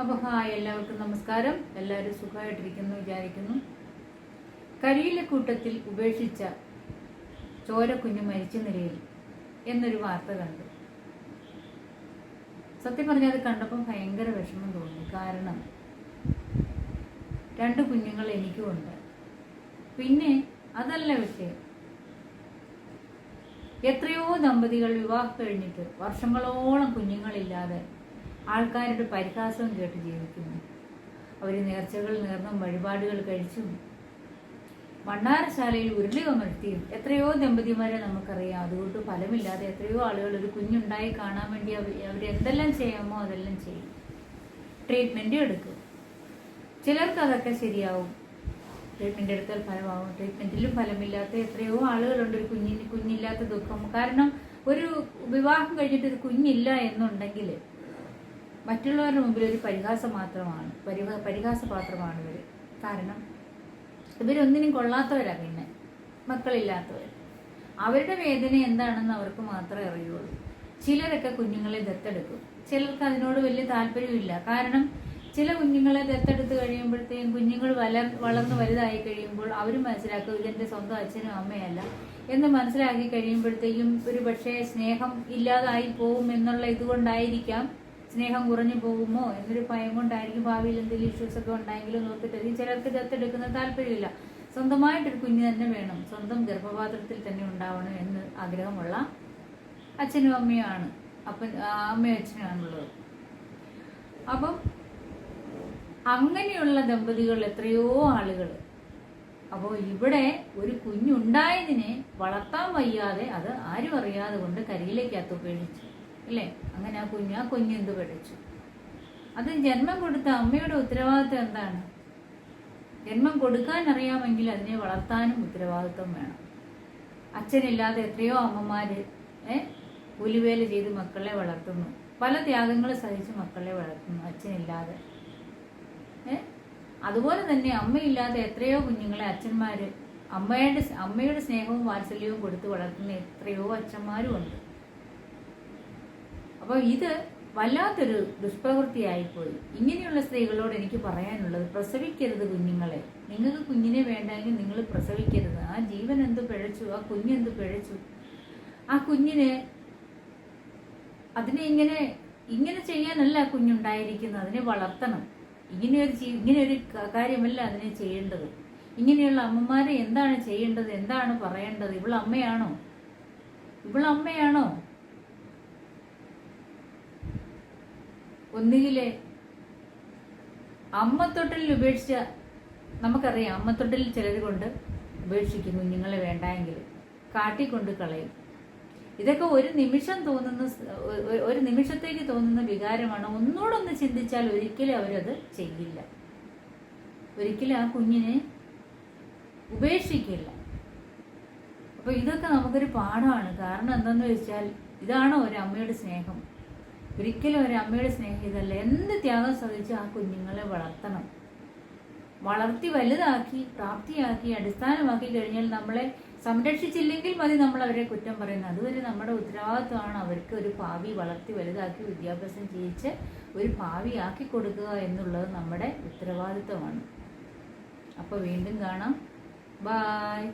അപ്പോൾ ഹായ് എല്ലാവർക്കും നമസ്കാരം. എല്ലാവരും സുഖമായിട്ടിരിക്കുന്നു വിചാരിക്കുന്നു. കരിയിലെ കൂട്ടത്തിൽ ഉപേക്ഷിച്ച ചോരക്കുഞ്ഞ് മരിച്ച നിലയിൽ എന്നൊരു വാർത്ത കണ്ടു. സത്യം പറഞ്ഞാൽ അത് കണ്ടപ്പോൾ ഭയങ്കര വിഷമം തോന്നി. കാരണം രണ്ട് കുഞ്ഞുങ്ങൾ എനിക്കും ഉണ്ട്. പിന്നെ അതല്ല വിഷയം. എത്രയോ ദമ്പതികൾ വിവാഹം കഴിഞ്ഞിട്ട് വർഷങ്ങളോളം കുഞ്ഞുങ്ങളില്ലാതെ ആൾക്കാരുടെ പരിഹാസവും കേട്ട് ജീവിക്കുന്നു. അവർ നേർച്ചകൾ നേർന്നും വഴിപാടുകൾ കഴിച്ചും. മണ്ണാരശാലയിൽ ഉരുളി അമർത്തിയും എത്രയോ ദമ്പതിമാരെ നമുക്കറിയാം. അതുകൊണ്ട് ഫലമില്ലാതെ എത്രയോ ആളുകൾ ഒരു കുഞ്ഞുണ്ടായി കാണാൻ വേണ്ടി അവർ അവരെന്തെല്ലാം ചെയ്യാമോ അതെല്ലാം ചെയ്യും. ട്രീറ്റ്മെന്റ് എടുക്കും. ചിലർക്ക് അതൊക്കെ ശരിയാവും. ട്രീറ്റ്മെന്റ് എടുത്താൽ ഫലമാവും. ട്രീറ്റ്മെന്റിലും ഫലമില്ലാത്ത എത്രയോ ആളുകളുണ്ട്. ഒരു കുഞ്ഞിന് കുഞ്ഞില്ലാത്ത ദുഃഖം. കാരണം ഒരു വിവാഹം കഴിഞ്ഞിട്ട് ഒരു കുഞ്ഞില്ല എന്നുണ്ടെങ്കിൽ മറ്റുള്ളവരുടെ മുമ്പിൽ ഒരു പരിഹാസം മാത്രമാണ് പരിഹ പരിഹാസപാത്രമാണ് ഇവർ കാരണം ഇവരൊന്നിനും കൊള്ളാത്തവരാണ് പിന്നെ മക്കളില്ലാത്തവർ അവരുടെ വേദന എന്താണെന്ന് അവർക്ക് മാത്രമേ അറിയുള്ളൂ. ചിലരൊക്കെ കുഞ്ഞുങ്ങളെ ദത്തെടുക്കും. ചിലർക്ക് അതിനോട് വലിയ താല്പര്യമില്ല കാരണം ചില കുഞ്ഞുങ്ങളെ ദത്തെടുത്ത് കഴിയുമ്പോഴത്തേക്കും കുഞ്ഞുങ്ങൾ വല വളർന്ന് വലുതായി കഴിയുമ്പോൾ അവർ മനസ്സിലാക്കും ഇതെന്റെ സ്വന്തം അച്ഛനും അമ്മയല്ല എന്ന് മനസ്സിലാക്കി കഴിയുമ്പോഴത്തേക്കും ഒരു പക്ഷേ സ്നേഹം ഇല്ലാതായി പോകും എന്നുള്ള ഇതുകൊണ്ടായിരിക്കാം സ്നേഹം കുറഞ്ഞു പോകുമോ എന്നൊരു ഭയം കൊണ്ടായിരിക്കും ഭാവിയിൽ എന്തെങ്കിലും ഇഷ്യൂസ് ഒക്കെ ഉണ്ടായെങ്കിലും നോക്കിയിട്ടായിരിക്കും ചിലർക്ക് ദത്തെടുക്കുന്ന താല്പര്യമില്ല. സ്വന്തമായിട്ടൊരു കുഞ്ഞ് തന്നെ വേണം. സ്വന്തം ഗർഭപാത്രത്തിൽ തന്നെ ഉണ്ടാവണം എന്ന് ആഗ്രഹമുള്ള അച്ഛനും അമ്മയും അമ്മയുമാണ് അപ്പം അമ്മയും അച്ഛനുമാണുള്ളത് അപ്പം അങ്ങനെയുള്ള ദമ്പതികൾ എത്രയോ ആളുകൾ. അപ്പോൾ ഇവിടെ ഒരു കുഞ്ഞുണ്ടായതിനെ വളർത്താൻ വയ്യാതെ അത് ആരും അറിയാതെ കൊണ്ട് കരിയിലേക്കകത്ത് ഉപേക്ഷിച്ചു. അല്ലേ? അങ്ങനെ ആ കുഞ്ഞ് ആ കുഞ്ഞെന്ത് പഠിച്ചു? അത് ജന്മം കൊടുത്ത അമ്മയുടെ ഉത്തരവാദിത്വം എന്താണ്? ജന്മം കൊടുക്കാൻ അറിയാമെങ്കിൽ അതിനെ വളർത്താനും ഉത്തരവാദിത്വം വേണം. അച്ഛനില്ലാതെ എത്രയോ അമ്മമാര് ഉലിവേല ചെയ്ത് മക്കളെ വളർത്തുന്നു. പല ത്യാഗങ്ങൾ സഹിച്ച് മക്കളെ വളർത്തുന്നു അച്ഛനില്ലാതെ. അതുപോലെ തന്നെ അമ്മയില്ലാതെ എത്രയോ കുഞ്ഞുങ്ങളെ അച്ഛന്മാര് അമ്മയുടെ അമ്മയുടെ സ്നേഹവും വാത്സല്യവും കൊടുത്ത് വളർത്തുന്ന എത്രയോ അച്ഛന്മാരും ഉണ്ട് അപ്പോൾ ഇത് വല്ലാത്തൊരു ദുഷ്പ്രവൃത്തിയായിപ്പോയി. ഇങ്ങനെയുള്ള സ്ത്രീകളോട് എനിക്ക് പറയാനുള്ളത് പ്രസവിക്കരുത് കുഞ്ഞുങ്ങളെ. നിങ്ങൾക്ക് കുഞ്ഞിനെ വേണ്ടെങ്കിൽ നിങ്ങൾ പ്രസവിക്കരുത്. ആ ജീവൻ എന്ത് പിഴച്ചു? ആ കുഞ്ഞെന്ത് പിഴച്ചു? ആ കുഞ്ഞിനെ അതിനെ ഇങ്ങനെ ഇങ്ങനെ ചെയ്യാനല്ല കുഞ്ഞുണ്ടായിരിക്കുന്നത് അതിനെ വളർത്തണം. ഇങ്ങനെയൊരു ഇങ്ങനെയൊരു കാര്യമല്ല അതിനെ ചെയ്യേണ്ടത്. ഇങ്ങനെയുള്ള അമ്മമാരെ എന്താണ് ചെയ്യേണ്ടത്? എന്താണ് പറയേണ്ടത്? ഇവൾ അമ്മയാണോ അമ്മയാണോ ഒന്നുകിൽ അമ്മത്തൊട്ടലിൽ ഉപേക്ഷിച്ച നമുക്കറിയാം അമ്മത്തൊട്ടലിൽ ചിലർ കൊണ്ട് ഉപേക്ഷിക്കും കുഞ്ഞുങ്ങളെ വേണ്ടായെങ്കിൽ കാട്ടിക്കൊണ്ട് കളയും. ഇതൊക്കെ ഒരു നിമിഷം തോന്നുന്ന ഒരു നിമിഷത്തേക്ക് തോന്നുന്ന വികാരമാണ്. ഒന്നോടൊന്ന് ചിന്തിച്ചാൽ ഒരിക്കലും അവരത് ചെയ്യില്ല. ഒരിക്കലും ആ കുഞ്ഞിനെ ഉപേക്ഷിക്കില്ല. അപ്പൊ ഇതൊക്കെ നമുക്കൊരു പാഠമാണ്. കാരണം എന്തെന്ന് വെച്ചാൽ ഇതാണോ ഒരു അമ്മയുടെ സ്നേഹം. ഒരിക്കലും ഒരു അമ്മയുടെ സ്നേഹിതല്ല എന്ത് ത്യാഗം സഹിച്ച് ആ കുഞ്ഞുങ്ങളെ വളർത്തണം. വളർത്തി വലുതാക്കി പ്രാപ്തിയാക്കി അടിസ്ഥാനമാക്കി കഴിഞ്ഞാൽ നമ്മളെ സംരക്ഷിച്ചില്ലെങ്കിൽ മതി നമ്മൾ അവരെ കുറ്റം പറയുന്നത്. അതുവരെ നമ്മുടെ ഉത്തരവാദിത്വമാണ് അവർക്ക് ഒരു ഭാവി വളർത്തി വലുതാക്കി വിദ്യാഭ്യാസം ചെയ്യിച്ച് ഒരു ഭാവി ആക്കി കൊടുക്കുക എന്നുള്ളത് നമ്മുടെ ഉത്തരവാദിത്വമാണ്. അപ്പോൾ വീണ്ടും കാണാം. ബായ്